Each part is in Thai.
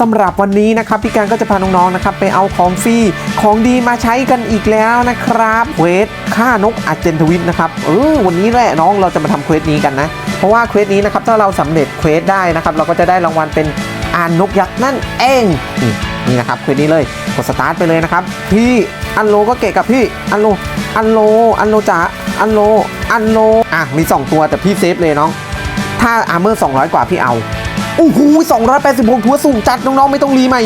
สำหรับวันนี้นะครับพี่การก็จะพาน้องๆนะครับไปเอาของฟรีของดีมาใช้กันอีกแล้วนะครับเควสฆ่านกอาเจนทวิตนะครับเออวันนี้แหละน้องเราจะมาทำเควสนี้กันนะ เพราะว่าเควสนี้นะครับถ้าเราสำเร็จเควสได้นะครับเราก็จะได้รางวัลเป็นอานนกยักษ์นั่นเองนี่นะครับเควสนี้เลยกดสตาร์ทไปเลยนะครับพี่อันโลก็เกะกับพี่อันโลอันโลอันโลจ๋าอันโลอันโลอะมีสองตัวแต่พี่เซฟเลยน้องถ้าอาร์เมอร์200 กว่าพี่เอา โอ้โห286ทัวสูงจัดน้องๆไม่ต้องรีใหม่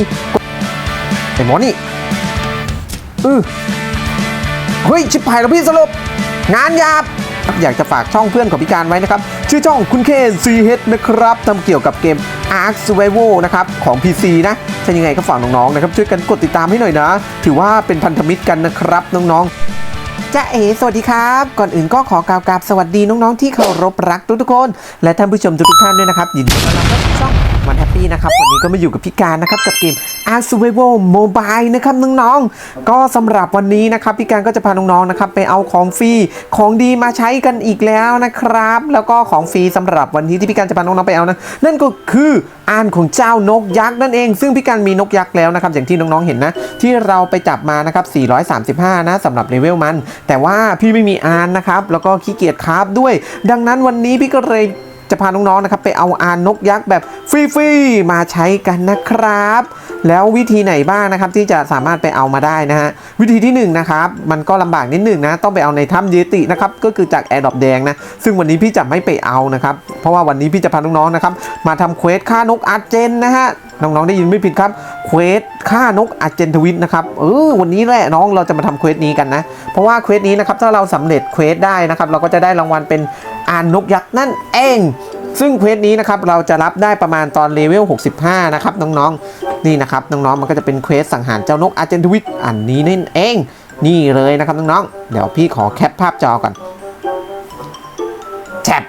ไอ้หมอนี่อือเฮ้ย ชิบหายแล้วพี่สรุปงานหยาบ อยากจะฝากช่องเพื่อนของพิการไว้นะครับ ชื่อช่องคุณเคซีเฮดนะครับทำเกี่ยวกับเกม Ark Survival นะครับ ของ PC นะถ้ายังไงก็ฝากน้องๆนะครับ ช่วยกันกดติดตามให้หน่อยนะ ถือว่าเป็นพันธมิตรกันนะครับน้องๆจ้าเอ๋สวัสดีครับ ก่อนอื่นก็ขอกล่าวกราบสวัสดีน้องๆที่เคารพรักทุกๆคน และท่านผู้ชมทุกๆท่านด้วยนะครับ ยินดีต้อนรับเข้าสู่ช่อง วันแฮปปี้นะครับ วันนี้ก็มาอยู่กับพี่การนะครับ กับเกม Ark Survival Mobile นะครับน้องๆ ก็สำหรับวันนี้นะครับ พี่การก็จะพาน้องๆนะครับไปเอาของฟรีของดีมาใช้กันอีกแล้วนะครับ แล้วก็ของฟรีสำหรับวันนี้ที่พี่การจะพาน้องๆไปเอานะนั่นก็คืออ่านของเจ้านกยักษ์นั่นเอง ซึ่งพี่การมีนกยักษ์แล้วนะครับ อย่างที่น้องๆเห็นนะ ที่เราไปจับมานะครับ 435 นะสำหรับเลเวลมัน แต่ว่าพี่ไม่มีอานนะครับ แล้วก็ขี้เกียจคราฟด้วย ดังนั้นวันนี้พี่ก็เลย จะพาน้องๆนะครับไปเอาอานนกยักษ์แบบฟรีๆมาใช้กันนะครับ แล้ววิธีไหนบ้างนะครับที่จะสามารถไปเอามาได้นะฮะวิธีที่หนึ่งนะครับมันก็ลำบากนิดหนึ่งนะต้องไปเอาในถ้ำเยตินะครับก็คือจากแอร์ดรอปแดงนะซึ่งวันนี้พี่จะไม่ไปเอานะครับเพราะว่าวันนี้พี่จะพาน้องๆนะครับมาทำเควสฆ่านกอาร์เจนนะฮะน้องๆได้ยินไม่ผิดครับเควสฆ่านกอาร์เจนทวิตนะครับเออวันนี้แหละน้องเราจะมาทำเควสนี้กันนะ เพราะว่าเควสนี้นะครับถ้าเราสำเร็จเควสได้นะครับ เราก็จะได้รางวัลเป็น อานนกยักษ์นั่นเอง ซึ่งเควสนี้นะครับเราจะรับได้ประมาณตอนเลเวล 65 นะครับน้องๆ นี่นะครับน้องๆ มันก็จะเป็นเควสสังหารเจ้านกอาร์เจนทวิตอันนี้นั่นเอง นี่เลยนะครับน้องๆ เดี๋ยวพี่ขอแคปภาพจอก่อนแชท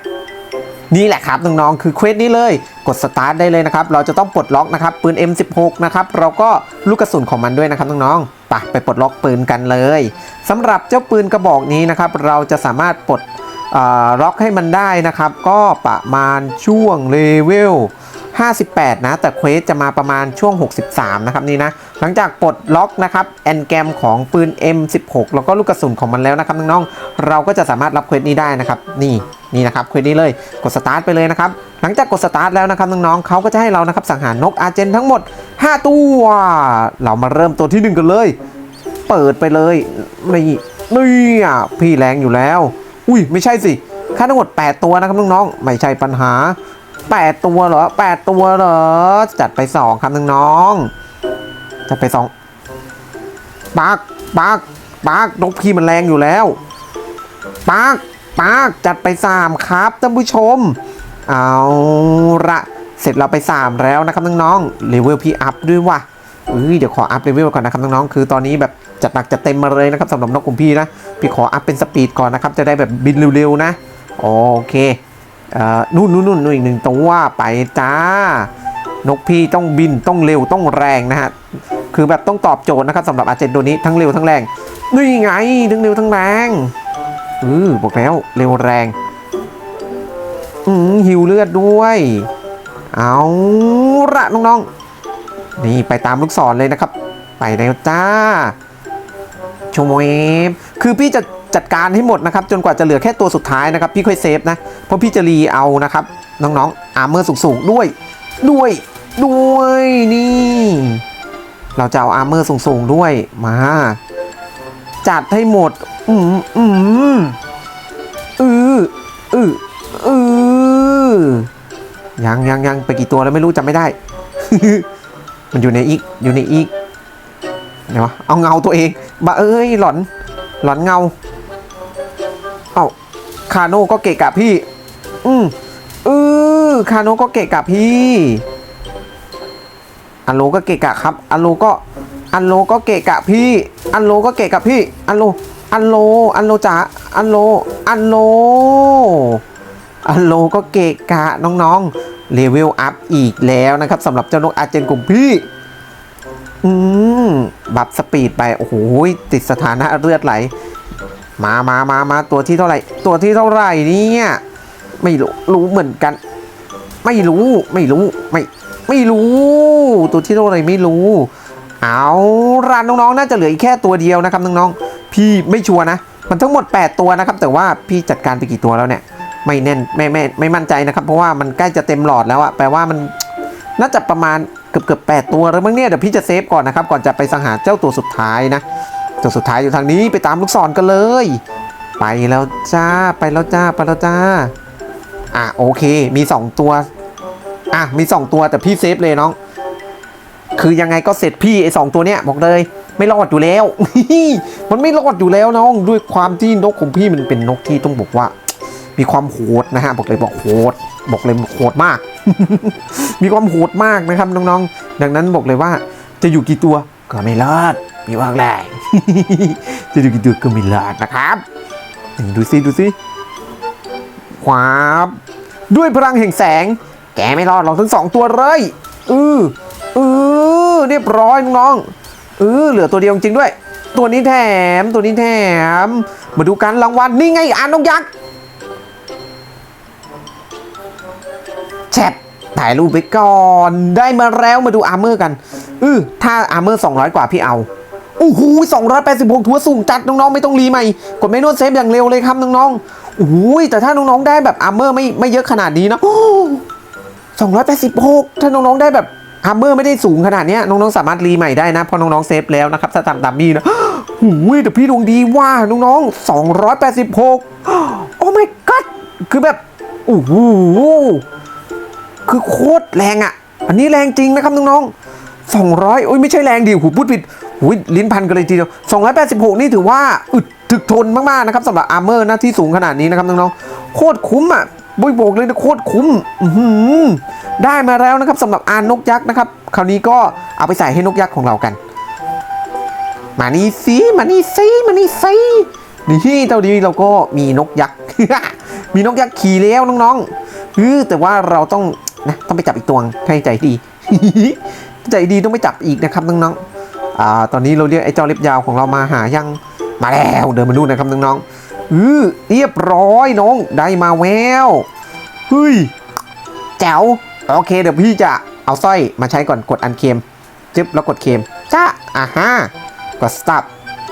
นี่แหละครับน้องๆ คือเควสนี้เลย กดสตาร์ทได้เลยนะครับ เราจะต้องปลดล็อกนะครับปืน M16 นะครับ เราก็ลูกกระสุนของมันด้วยนะครับน้องๆ ไปไปปลดล็อกปืนกันเลยสำหรับเจ้าปืนกระบอกนี้นะครับ เราจะสามารถปลด ล็อกให้มันได้นะครับ ก็ประมาณช่วงเลเวล58 นะ แต่เควสจะมาประมาณช่วง 63 นะครับนี่นะ หลังจากปลดล็อกนะครับ แอนแกมของปืน M16 แล้วก็ลูกกระสุนของมันแล้วนะครับน้องๆ เราก็จะสามารถรับเควสนี้ได้นะครับ นี่นี่นะครับเควสนี้เลยกดสตาร์ทไปเลยนะครับ หลังจากกดสตาร์ทแล้วนะครับน้องๆเขาก็จะให้เรานะครับสังหารนกอาเจนทั้งหมด 5 ตัว เรามาเริ่มตัวที่ 1 กันเลย เปิดไปเลยนี่นี่อะพี่แรงอยู่แล้ว อุ้ยไม่ใช่สิค่าทั้งหมด 8 ตัวนะครับน้องๆไม่ใช่ปัญหา 8 ตัวเหรอ 8 ตัวเหรอ จัดไป 2 ครับน้องๆจัดไป 2 ปากปากปากนกพี่มันแรงอยู่แล้ว ปากปากจัดไป 3 ครับท่านผู้ชม เอาละเสร็จเราไป 3 แล้วนะครับน้องๆเลเวลพี่อัพด้วยว่ะเอ้ยเดี๋ยวขออัพเลเวลก่อนนะครับน้องๆคือตอนนี้แบบ จัดหนักจัดเต็มมาเลยนะครับสำหรับนกของพี่นะ พี่ขออัพเป็นสปีดก่อนนะครับ จะได้แบบบินเร็วๆนะโอเคอ่อนู่นนู่นนู่นนู่นอีกหนึ่งตัวไปจ้านกพี่ต้องบินต้องเร็วต้องแรงนะฮะคือแบบต้องตอบโจทย์นะครับสำหรับอาเจนตัวนี้ทั้งเร็วทั้งแรงนี่ไงทั้งเร็วทั้งแรงอือบอกแล้วเร็วแรงอืมหิวเลือดด้วย เอาละน้องๆนี่ไปตามลูกศรเลยนะครับ ไปแล้วจ้า ชมเวฟคือพี่จะจัดการให้หมดนะครับ จนกว่าจะเหลือแค่ตัวสุดท้ายนะครับ พี่ค่อยเซฟนะ เพราะพี่จะรีเอานะครับ น้องๆอาร์เมอร์สูงๆด้วย ด้วยด้วยนี่ เราจะเอาอาร์เมอร์สูงๆด้วยมา จัดให้หมด อืมอืมอืออืออือยังยังยังไปกี่ตัวแล้วไม่รู้จำไม่ได้ มันอยู่ในอีกอยู่ในอีกเดี๋ยววะเอาเงาตัวเอง บะเอ้ยหลอน หลอนเงา เอาคาโน่ก็เกะกะพี่ อืมเออคาโน่ก็เกะกะพี่อันโลก็เกะกะครับ อันโลก็อันโลก็เกะกะพี่ อันโลก็เกะกะพี่ อันโล อันโล อันโลจ๋า อันโล อันโล อันโลก็เกะกะน้องๆ เลเวลอัพอีกแล้วนะครับสำหรับเจ้านกอาเจนกลุ่มพี่ อืมบับสปีดไป โอ้โห ติดสถานะเลือดไหล มามามามาตัวที่เท่าไหร่ ตัวที่เท่าไหร่เนี่ย ไม่รู้ รู้เหมือนกัน ไม่รู้ ไม่รู้ ไม่ ไม่รู้ ตัวที่เท่าไหรไม่รู้ เอาร้านน้องๆ น่าจะเหลืออีกแค่ตัวเดียวนะครับน้องๆ พี่ไม่ชัวร์นะ มันทั้งหมด 8 ตัวนะครับ แต่ว่าพี่จัดการไปกี่ตัวแล้วเนี่ย ไม่แน่น ไม่ไม่ไม่มั่นใจนะครับ เพราะว่ามันใกล้จะเต็มหลอดแล้วอะแปลว่ามัน น่าจะประมาณเกือบเกือบแตัวแล้วมั้งเนี่ยเดี๋ยวพี่จะเซฟก่อนนะครับก่อนจะไปสังหารเจ้าตัวสุดท้ายนะตัวสุดท้ายอยู่ทางนี้ไปตามลูกศรกันเลย ไปแล้วจ้าไปแล้วจ้าไปแล้วจ้าอะโอเคมี 2 ตัวอะมี 2 ตัวแต่พี่เซฟเลยน้อง คือยังไงก็เสร็จพี่ไอ้สองตัวเนี้ยบอกเลยไม่รอดอยู่แล้ว มันไม่รอดอยู่แล้วน้อง ด้วยความที่นกของพี่มันเป็นนกที่ต้องบอกว่า มีความโหดนะฮะบอกเลยบอกโหดบอกเลยโหดมาก มีความโหดมากนะครับน้องๆ ดังนั้นบอกเลยว่าจะอยู่กี่ตัวก็ไม่รอดมีว่างแรงจะอยู่กี่ตัวก็ไม่รอดนะครับดูซิดูซิควาบด้วยพลังแห่งแสง แกไม่รอดหรอกทั้งสองตัวเลยอืออือเรียบร้อยน้องๆเออเหลือตัวเดียวจริงด้วย ตัวนี้แถมตัวนี้แถม มาดูกันรางวัลนี่ไงอ่านนกยักษ์ ชทถ่ายรูปไปก่อนได้มาแล้วมาดูอาร์เมอร์กันอือถ้าอาร์เมอร์200 กว่าพี่เอาโอ้โห286 ทัวสูงจัดน้องๆ ไม่ต้องรีใหม่ กดเมนูเซฟอย่างเร็วเลยครับน้องๆโอ้โหแต่ถ้าน้องๆ ได้แบบอาร์เมอร์ไม่ไม่เยอะขนาดนี้นะโอ้286ถ้าน้องๆ ได้แบบฮัมเมอร์ไม่ได้สูงขนาดนี้น้องๆ สามารถรีใหม่ได้นะ เพราะน้องๆ เซฟแล้วนะครับสตามดัมมี่นะหูยแต่พี่ดวงดีว่าน้องๆ286โอ้ my god คือแบบโอ้โห คือโคตรแรงอะ อันนี้แรงจริงนะครับน้องๆ200 โอ้ยไม่ใช่แรงดิหูพูดผิดหูลิ้นพันกันเลยทีเดียว286 นี่ถือว่าอึดถึกทนมากๆนะครับสำหรับอาร์เมอร์นะที่สูงขนาดนี้นะครับน้องๆโคตรคุ้มอะบุยโบกเลยนะโคตรคุ้มได้มาแล้วนะครับสำหรับอานนกยักษ์นะครับ คราวนี้ก็เอาไปใส่ให้นกยักษ์ของเรากัน มานี่สิมานี่สิมานี่สิ นี่เจ้าดีเราก็มีนกยักษ์ มีนกยักษ์ขี่แล้วน้องๆเออแต่ว่าเราต้องนะต้องไปจับอีกตัวให้ใจดี ใจดีต้องไปจับอีกนะครับน้องๆอ่าตอนนี้เราเรียกไอ้เจ้าเล็บยาวของเรามาหายังมาแล้วเดินมาดูนะครับน้องๆเออเรียบร้อยน้องได้มาแววเฮ้ยแจ๋วโอเคเดี๋ยวพี่จะเอาสร้อยมาใช้ก่อนกดอันเคมจึ๊บแล้วกดเคมจ้าอ่าฮะกด stop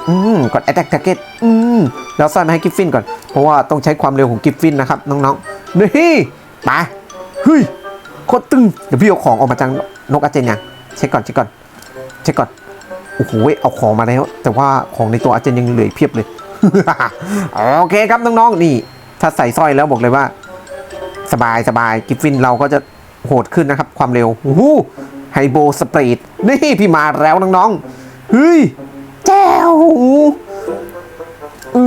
อืมกด attack target อืมแล้วซ่อนมาให้กิฟฟินก่อน เพราะว่าต้องใช้ความเร็วของกิฟฟินนะครับ น้องๆนี่ไปเฮ้ยโคตรตึงเดี๋ยวพี่เอาของออกมาจากนกอาเจนยังเช็คก่อนเช็คก่อนเช็คก่อนโอ้โหเอาของมาแล้ว แต่ว่าของในตัวอาเจนยังเหลืออีกเพียบเลยโอเคครับน้องๆนี่ ถ้าใส่สร้อยแล้วบอกเลยว่า สบายสบายกิฟฟินเราก็จะโหดขึ้นนะครับ ความเร็วโอ้โหไฮโบสปรีดนี่พี่มาแล้วน้องๆเฮ้ย แจ้วเอ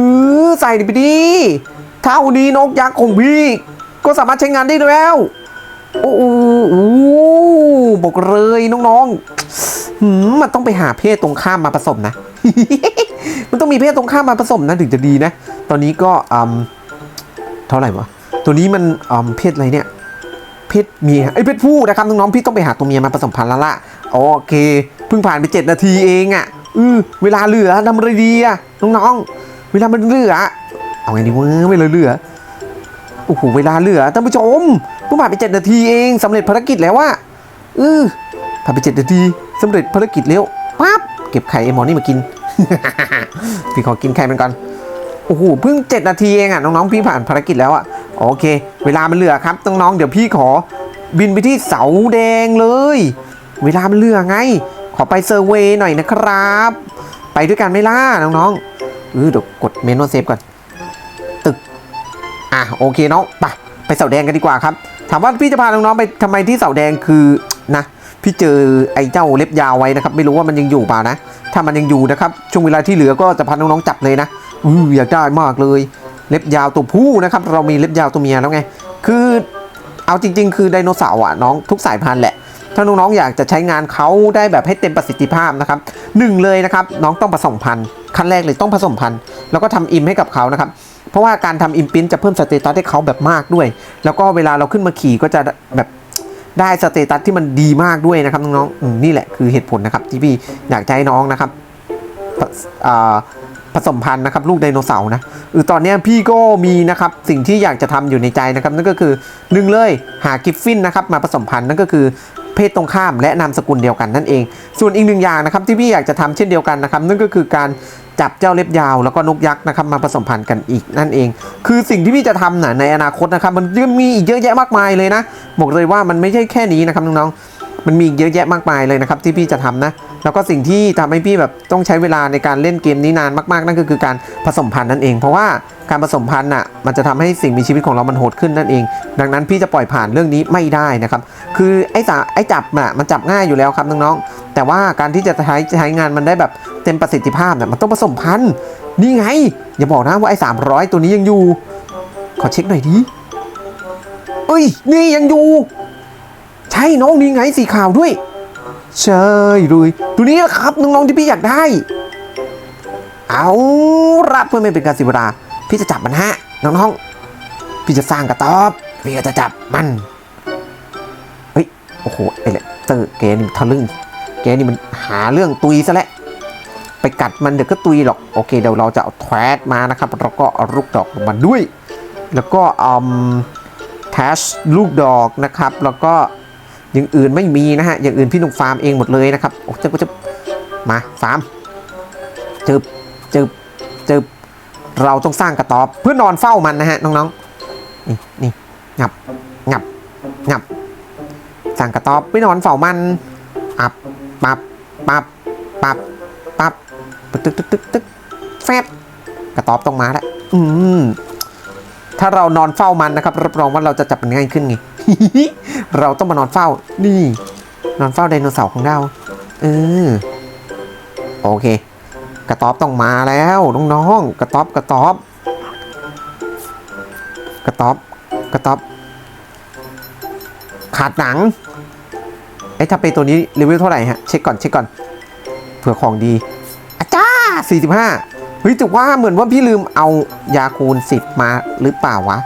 อใส่ดิไปดีเท่านี้นกยักษ์ของพี่ ก็สามารถใช้งานได้แล้ว โอ้โหบอกเลยน้องๆหืมมันต้องไปหาเพศตรงข้ามมาผสมนะ มันต้องมีเพศตรงข้ามมาผสมนะถึงจะดีนะ ตอนนี้ก็อืมเท่าไหร่วะ ตัวนี้มันอืมเพศอะไรเนี่ย เพศเมียไอ้เพศผู้นะครับน้องๆพี่ต้องไปหาตัวเมียมาผสมพันธุ์ล้วล่ะโอเคเพิ่งผ่านไป 7 นาทีเองอะ่ะ อือเวลาเหลือทำอะไรดีอะน้องๆ เวลามันเหลือ เอาไงดีวะเวลาเหลือโอ้โหเวลาเหลือท่านผู้ชมเพิ่งผ่านไป7นาทีเองสำเร็จภารกิจแล้วว่าเออผ่านไป7นาทีสำเร็จภารกิจแล้วปั๊บเก็บไข่ไอ้หมอนี่มากินพี่ขอกินไข่มันก่อนโอ้โหเพิ่ง7นาทีเองอะน้องๆพี่ผ่านภารกิจแล้วอะโอเค เวลามันเหลือครับน้องๆเดี๋ยวพี่ขอบินไปที่เสาแดงเลย เวลามันเหลือไง ขอไปเซอร์เวย์หน่อยนะครับ ไปด้วยกันไหม่ล่ะน้องๆเออเดี๋ยวกดเมนูเซฟก่อนตึก อะโอเคน้องไปไปเสาแดงกันดีกว่าครับ ถามว่าพี่จะพาน้องๆไปทำไมที่เสาแดงคือนะพี่เจอไอ้เจ้าเล็บยาวไว้นะครับ ไม่รู้ว่ามันยังอยู่เปล่านะ ถ้ามันยังอยู่นะครับ ช่วงเวลาที่เหลือก็จะพาน้องๆจับเลยนะอืออยากได้มากเลย เล็บยาวตัวผู้นะครับ เรามีเล็บยาวตัวเมียแล้วไง คือเอาจริง ๆ คือไดโนเสาร์อะน้องทุกสายพันธุ์แหละ ถ้าน้องๆอยากจะใช้งานเขาได้แบบให้เต็มประสิทธิภาพนะครับหนึ่งเลยนะครับน้องต้องผสมพันธุ์ขั้นแรกเลยต้องผสมพันธุ์แล้วก็ทำอิมให้กับเขานะครับเพราะว่าการทำอิมพินจะเพิ่มสเตตัสให้เขาแบบมากด้วย แล้วก็เวลาเราขึ้นมาขี่ก็จะแบบได้สเตตัสที่มันดีมากด้วยนะครับน้องๆนี่แหละคือเหตุผลนะครับที่พี่อยากจะให้น้องนะครับผสมพันธุ์นะครับลูกไดโนเสาร์นะเออตอนนี้พี่ก็มีนะครับสิ่งที่อยากจะทำอยู่ในใจนะครับนั่นก็คือหนึ่งเลยหากิฟฟินนะครับมาผสมพันธุ์นั่นก็คือ เพศตรงข้ามและนามสกุลเดียวกันนั่นเอง ส่วนอีกหนึ่งอย่างนะครับที่พี่อยากจะทำเช่นเดียวกันนะครับนั่นก็คือการจับเจ้าเล็บยาวแล้วก็นกยักษ์นะครับมาผสมพันธุ์กันอีกนั่นเอง คือสิ่งที่พี่จะทำนะในอนาคตนะครับมันยังมีอีกเยอะแยะมากมายเลยนะบอกเลยว่ามันไม่ใช่แค่นี้นะครับน้องๆ มันมีเยอะแยะมากมายเลยนะครับที่พี่จะทำนะ แล้วก็สิ่งที่ทำให้พี่แบบต้องใช้เวลาในการเล่นเกมนี้นานมากๆ นั่นก็คือการผสมพันธุ์นั่นเอง เพราะว่าการผสมพันธุ์น่ะมันจะทำให้สิ่งมีชีวิตของเรามันโหดขึ้นนั่นเอง ดังนั้นพี่จะปล่อยผ่านเรื่องนี้ไม่ได้นะครับ คือไอ้สาไอ้จับน่ะมันจับง่ายอยู่แล้วครับน้องๆ แต่ว่าการที่จะใช้ใช้งานมันได้แบบเต็มประสิทธิภาพเนี่ยมันต้องผสมพันธุ์นี่ไง อย่าบอกนะว่าไอ้300ตัวนี้ยังอยู่ ขอเช็คหน่อยดิเอ้ยนี่ยังอยู่ ช่น้องนี่ไงสีขาวด้วย ใช่เลยตัวนี้นะครับน้องๆที่พี่อยากได้ เอารับเพื่อไม่เป็นการเสียเวลาพี่จะจับมันฮะน้องๆพี่จะสร้างกระต๊อบพี่ก็จะจับมันเฮ้ยโอ้โหไอ้เละเตอร์แกนี่มันทะลึ่งแกนี่มันหาเรื่องตุยซะแล้วไปกัดมันเดี๋ยวก็ตุยหรอกโอเคเดี๋ยวเราจะเอาแทรดมานะครับแล้วก็เอาลูกดอกมันด้วย แล้วก็อืมแทชลูกดอกนะครับ แล้วก็ อย่างอื่นไม่มีนะฮะ อย่างอื่นพี่หนุ่มฟาร์มเองหมดเลยนะครับ โอ้เจะก็จะมาฟาร์มจึบจึบจึบเราต้องสร้างกระต๊อบเพื่อนอนเฝ้ามันนะฮะน้องๆ นี่นี่งับงับงับสร้างกระต๊อบไปนอนเฝ้ามันอับปับปับปับปับตึกตึกตึกตึกแฟบกระต๊อบต้องมาแล้วอืมถ้าเรานอนเฝ้ามันนะครับรับรองว่าเราจะจับมันง่ายขึ้นไง เราต้องมานอนเฝ้า นี่ นอนเฝ้าไดโนเสาร์ของเรา เออ โอเค กระต๊อบต้องมาแล้วน้องๆ กระต๊อบกระต๊อบกระต๊อบกระต๊อบขาดหนังเอ้ถ้าเป็นตัวนี้เลเวลเท่าไหร่ฮะ เช็คก่อนเช็คก่อนเผื่อของดีอาจ้า45เฮ้ยแต่ว่าเหมือนว่าพี่ลืมเอายาคูณ10 มาหรือเปล่าวะ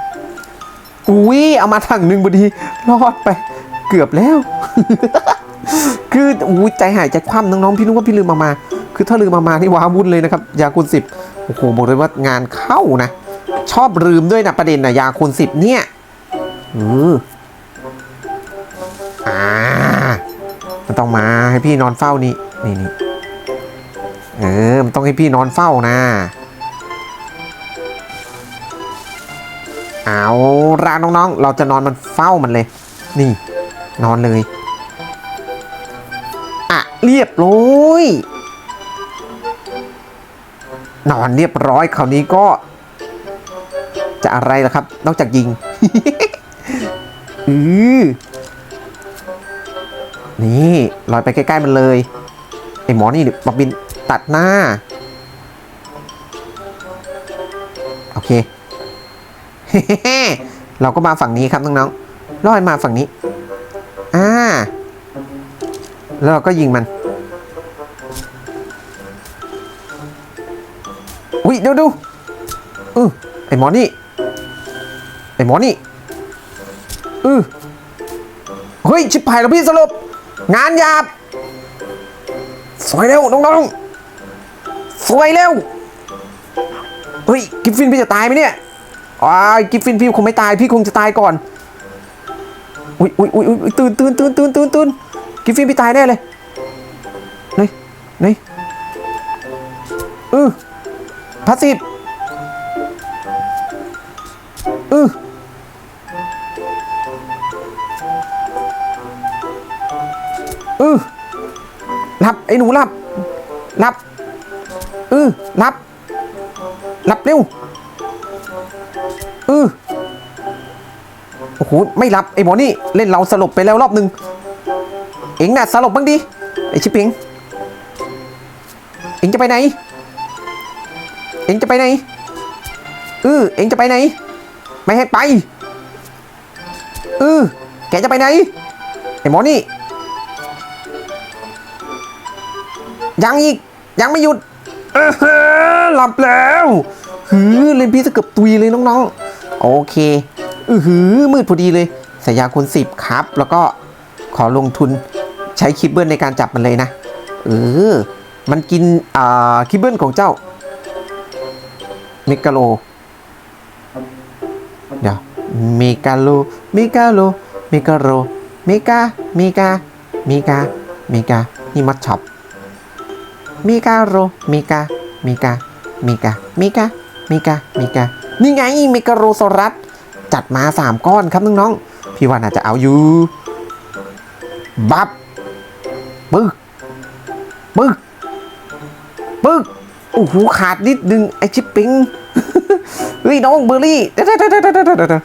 อุ้ยเอามาถังหนึ่งพอดีรอดไปเกือบแล้ว คืออุ้ยใจหายใจคว่ำน้องๆพี่นึกว่าพี่ลืมเอามา คือถ้าลืมเอามานี่ว้าวุ่นเลยนะครับ ยาคูณ10โอ้โหบอกเลยว่างานเข้านะ ชอบลืมด้วยนะประเด็นนะยาคูณ10เนี่ยเอออ่ามันต้องมาให้พี่นอนเฝ้านี่นี่นี่เออมันต้องให้พี่นอนเฝ้านะ เอาร้าน้องๆ เราจะนอนมันเฝ้ามันเลย นี่ นอนเลยอะเรียบร้อยนอนเรียบร้อยคราวนี้ก็ จะอะไรล่ะครับ นอกจากยิงอือนี่ลอยไปใกล้ ๆ มันเลย ไอ้หมอนี่มาบินตัดหน้า โอเค เราก็มาฝั่งนี้ครับน้องๆลอยมาฝั่งนี้ อ่า แล้วเราก็ยิงมัน อุ้ยเดี๋ยวดูเออไอ้หมอนี่ ไอ้หมอนี่เออเฮ้ย ชิบหายแล้วพี่สรุป งานหยาบ สวยเร็ว น้องๆ สวยเร็ว เฮ้ย กิฟฟินพี่จะตายไหมเนี่ย อ้ากิฟฟินพี่คงไม่ตายพี่คงจะตายก่อนอุ้ยอุ้ยอุ้ยอุ้ยตื่นตื่นตื่นตื่นตื่นตื่นกิฟฟินพี่ตายแน่เลยไหนไหนเออพาสซีฟเออเออหลับไอ้หนูหลับหลับเออหลับหลับเร็ว ออโอ้โหไม่หลับไอ้หมอนี่เล่นเราสลบไปแล้วรอบหนึ่งเอ็งน่ะสลบบ้างดิไอ้ชิปเองเอ็งจะไปไหน เอ็งจะไปไหนเออเอ็งจะไปไหน ไม่ให้ไปเออแกจะไปไหนไอ้หมอนี่ยังอีกยังไม่หยุดเออหลับแล้ว หือเล่นพี่จะเกือบตุยเลยน้องๆ โอเค อือหือมืดพอดีเลยสายยาคูณสิบครับ แล้วก็ขอลงทุนใช้คิบเบิลในการจับมันเลยนะ เออ มันกินอ่าคิบเบิลของเจ้า เมกาโล เดี๋ยว เมกาโล เมกาโล เมกาโลเมกา เมกามีกามีกา นี่มัดช็อปมีกาโรมีกามีกามีกามีกา มีกามีกานี่ไงเมกาโรซอรัสจัดมาสามก้อนครับน้องๆ พี่ว่าน่าจะเอาอยู่ บับปึ๊กปึ๊กปึ๊กโอ้โหขาดนิดนึง ไอชิปปิ้งเฮ้ยน้องเบอร์รี่เดี๋ยวเดี๋ยวเดี๋ยวเดี๋ยวเดี๋ยวเดี๋ยว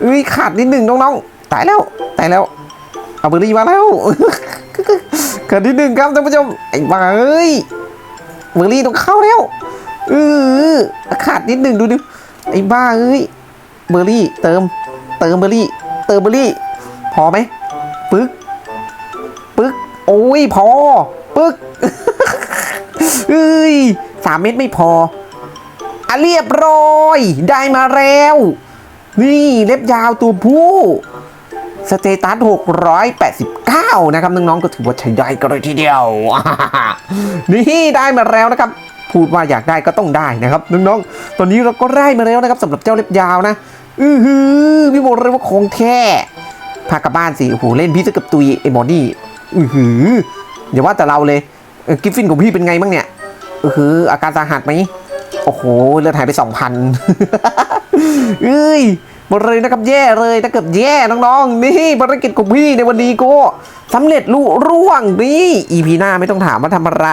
เฮ้ยขาดนิดนึงน้องๆ ตายแล้วตายแล้ว เอาเบอร์รี่มาแล้วขาดนิดนึงครับท่านผู้ชมไอ้บ้าเอ้ยเบอร์รี่ต้องเข้าแล้ว เออขาดนิดหนึ่งดูดิไอ้บ้าเอ้ยเบอร์รี่เติม เติมเบอร์รี่ เติมเบอร์รี่ พอไหมปึ๊กปึ๊กโอ้ยพอปึ๊กเอ้ยสามเม็ดไม่พออะเรียบร้อย ได้มาแล้ว นี่เล็บยาวตัวผู้สเตตัส 689 นะครับ น้อง ๆ ก็ถือว่าใช้ได้กันเลยทีเดียว นี่ได้มาแล้วนะครับ พูดว่าอยากได้ก็ต้องได้นะครับน้องๆ ตอนนี้เราก็ได้มาแล้วนะครับสำหรับเจ้าเล็บยาวนะ อือหือพี่บอกเลยว่าของแท้พากลับบ้านสิโอ้โหเล่นพี่จะกับตุยไอ้บอดี้อือหืออย่าว่าแต่เราเลยกิฟฟินของพี่เป็นไงบ้างเนี่ยอือหืออาการสาหัสไหมโอ้โหเลือดหายไปสองพันเอ้ย หมดเลยนะครับแย่เลยถ้าเกิดแย่น้องๆนี่ภารกิจของพี่ในวันนี้ก็สำเร็จลุร่วงนี่อีพีหน้าไม่ต้องถามว่าทำอะไร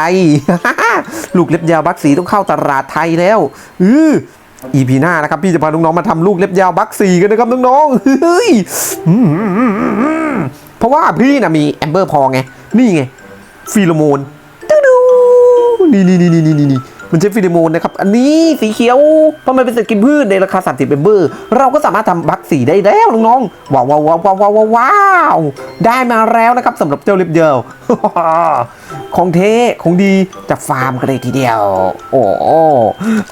ลูกเล็บยาวบักสีต้องเข้าตลาดไทยแล้วอืออีพีหน้านะครับพี่จะพาน้องๆมาทำลูกเล็บยาวบักสีกันนะครับน้องๆเฮ้ยเพราะว่าพี่นะมีแอมเบอร์พอไง นี่ไง ฟีโรโมนดูนี่นี่นี่นี่นี่ มันใช้ฟิโลโมนนะครับ อันนี้สีเขียวเพราะมันเป็นสัตว์กินพืชในราคา 30เบมเบอร์ เราก็สามารถทำบัคสีได้แล้วน้องๆว้าวว้าวว้าวว้าวว้าวได้มาแล้วนะครับสำหรับเจ้าลิปเดียว ของเทของดีจากฟาร์มกันเลยทีเดียว โอ้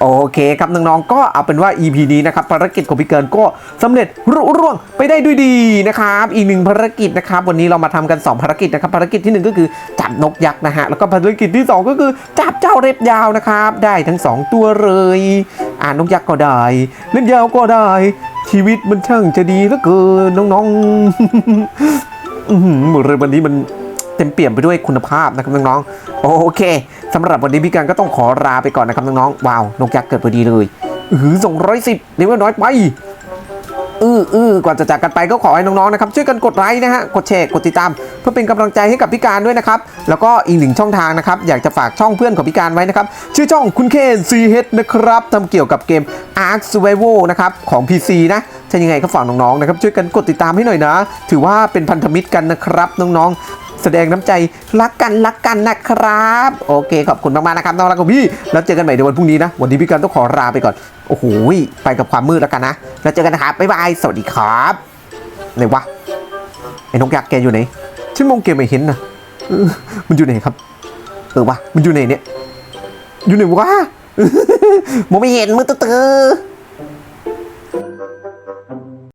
โอเคครับน้องๆก็เอาเป็นว่า EP นี้นะครับภารกิจของพี่เกินก็สำเร็จรุ่ร่วงไปได้ด้วยดีนะครับอีกหนึ่งภารกิจนะครับวันนี้เรามาทำกัน 2 ภารกิจนะครับภารกิจที่หนึ่งก็คือจับนกยักษ์นะฮะแล้วก็ภารกิจที่สองก็คือจับเจ้าเล็บยาวนะครับได้ทั้งสองตัวเลยอ่านนกยักษ์ก็ได้เล็บยาวก็ได้ ชีวิตมันช่างจะดีเหลือเกินน้องๆมือเลยวันนี้มัน ต็มเปี่ยมไปด้วยคุณภาพนะครับน้องๆโอเคสำหรับวันนี้พี่การก็ต้องขอลาไปก่อนนะครับน้องๆว้าวนกยักษ์เกิดพอดีเลยอือสองร้อยสิบนี่ว่าน้อยไปอื้ออื้อก่อนจะจากกันไปก็ขอให้น้องๆนะครับช่วยกันกดไลค์นะฮะกดแชร์กดติดตาม เพื่อเป็นกำลังใจให้กับพี่การด้วยนะครับ แล้วก็อีกหนึ่งช่องทางนะครับ อยากจะฝากช่องเพื่อนของพี่การไว้นะครับ ชื่อช่องคุณเคนซีเฮดนะครับทำเกี่ยวกับเกม Ark Survival นะครับของ PC นะถ้ายังไงก็ฝากน้องๆนะครับช่วยกันกดติดตามให้หน่อยนะ ถือว่าเป็นพันธมิตรกันนะครับน้องๆ แสดงน้ำใจรักกันรักกันนะครับ โอเคขอบคุณมากๆนะครับน้องรักของพี่แล้วเจอกันใหม่ในวันพรุ่งนี้นะ วันนี้พี่การต้องขอลาไปก่อน โอ้โหไปกับความมืดแล้วกันนะแล้วเจอกันนะครับบ๊ายบายสวัสดีครับไหนวะไอ้นกยักษ์แกอยู่ไหนฉันมองเกมไม่เห็นนะมันอยู่ไหนครับเออวะมันอยู่ไหนเนี่ยอยู่ไหนวะมองไม่เห็นมือตื้อ